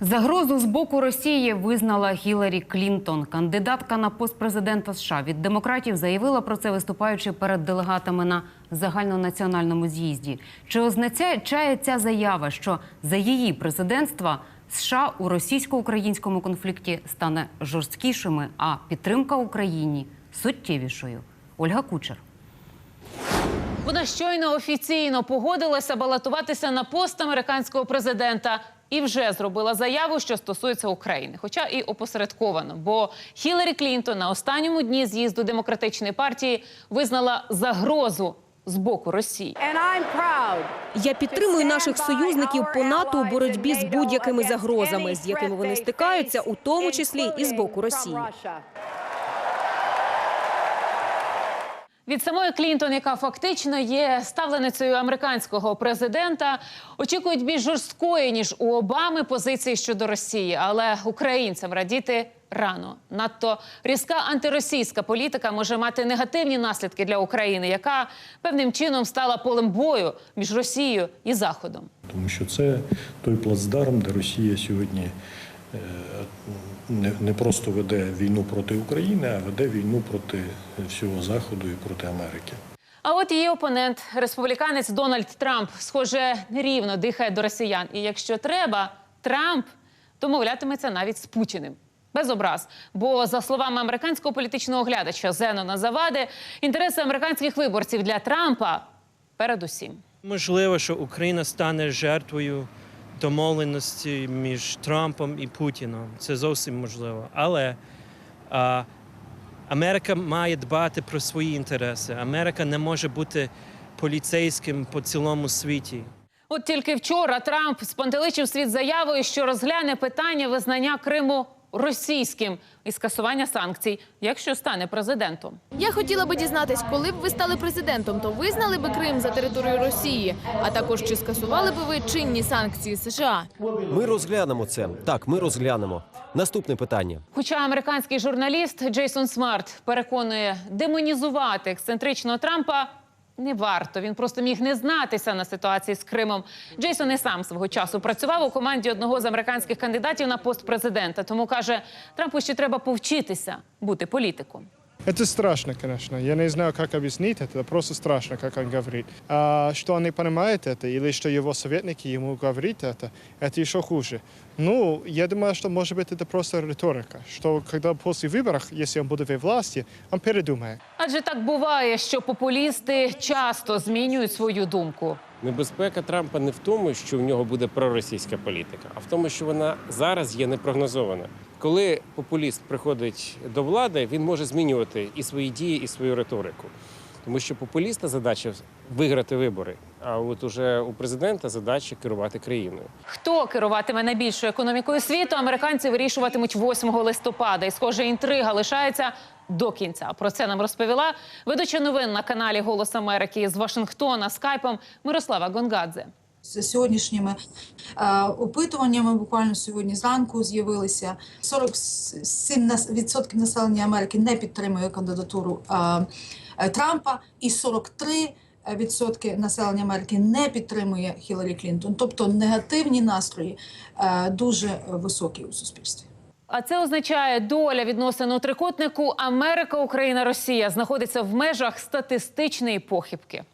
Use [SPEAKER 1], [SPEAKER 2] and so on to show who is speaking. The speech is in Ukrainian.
[SPEAKER 1] Загрозу з боку Росії визнала Гіларі Клінтон. Кандидатка на пост президента США від демократів заявила про це, виступаючи перед делегатами на загальнонаціональному з'їзді. Чи означає ця заява, що за її президентства США у російсько-українському конфлікті стане жорсткішими, а підтримка Україні суттєвішою? Ольга Кучер.
[SPEAKER 2] Вона щойно офіційно погодилася балотуватися на пост американського президента і вже зробила заяву, що стосується України, хоча і опосередковано. Бо Хіларі Клінтон на останньому дні з'їзду демократичної партії визнала загрозу з боку Росії.
[SPEAKER 3] Я підтримую наших союзників по НАТО у боротьбі з будь-якими загрозами, з якими вони стикаються, у тому числі і з боку Росії.
[SPEAKER 2] Від самої Клінтон, яка фактично є ставленицею американського президента, очікують більш жорсткої ніж у Обами позиції щодо Росії, але українцям радіти рано. Надто різка антиросійська політика може мати негативні наслідки для України, яка певним чином стала полем бою між Росією і Заходом.
[SPEAKER 4] Тому що це той плацдарм, де Росія сьогодні е, не, не просто веде війну проти України, а веде війну проти всього Заходу і проти Америки.
[SPEAKER 2] А от її опонент, республіканець Дональд Трамп, схоже, нерівно дихає до росіян. І якщо треба, Трамп домовлятиметься навіть з Путіним. Без образ. Бо, за словами американського політичного оглядача Зенона Завади, інтереси американських виборців для Трампа передусім.
[SPEAKER 5] Можливо, що Україна стане жертвою домовленості між Трампом і Путіном. Це зовсім можливо. Але а, Америка має дбати про свої інтереси. Америка не може бути поліцейським по цілому світі.
[SPEAKER 2] От тільки вчора Трамп спантеличив світ заявою, що розгляне питання визнання Криму російським і скасування санкцій, якщо стане президентом.
[SPEAKER 6] Я хотіла би дізнатись, коли б ви стали президентом, то визнали би Крим за територією Росії, а також чи скасували би ви чинні санкції США?
[SPEAKER 7] Ми розглянемо це. Так, ми розглянемо. Наступне питання.
[SPEAKER 2] Хоча американський журналіст Джейсон Смарт переконує, демонізувати ексцентричного Трампа не варто. Він просто міг не знатися на ситуації з Кримом. Джейсон і сам свого часу працював у команді одного з американських кандидатів на пост президента. Тому каже, Трампу ще треба повчитися бути політиком.
[SPEAKER 8] Это страшно, конечно. Я не знаю, как объяснить это. Просто страшно, как он говорит. А что он не понимает это, или что его советники ему говорят это, это еще хуже. Ну, я думаю, что, может быть, это просто риторика. Что когда после выборов, если он будет во власти, он передумает.
[SPEAKER 2] Адже так буває, що популісти часто змінюють свою думку.
[SPEAKER 9] Небезпека Трампа не в тому, що в нього буде проросійська політика, а в тому, що вона зараз є непрогнозована. Коли популіст приходить до влади, він може змінювати і свої дії, і свою риторику. Тому що популіста задача виграти вибори. А от уже у президента задача керувати країною.
[SPEAKER 2] Хто керуватиме найбільшою економікою світу, американці вирішуватимуть 8 листопада. І, схоже, інтрига лишається до кінця. Про це нам розповіла ведуча новин на каналі Голос Америки з Вашингтона скайпом Мирослава Гонгадзе.
[SPEAKER 10] з сьогоднішніми е, опитуваннями. Буквально сьогодні зранку з'явилися 47% населення Америки не підтримує кандидатуру е, е, Трампа, і 43% населення Америки не підтримує Хіларі Клінтон. Тобто негативні настрої е, дуже високі у суспільстві.
[SPEAKER 2] А це означає, доля відносин у трикутнику Америка, Україна, Росія знаходиться в межах статистичної похибки.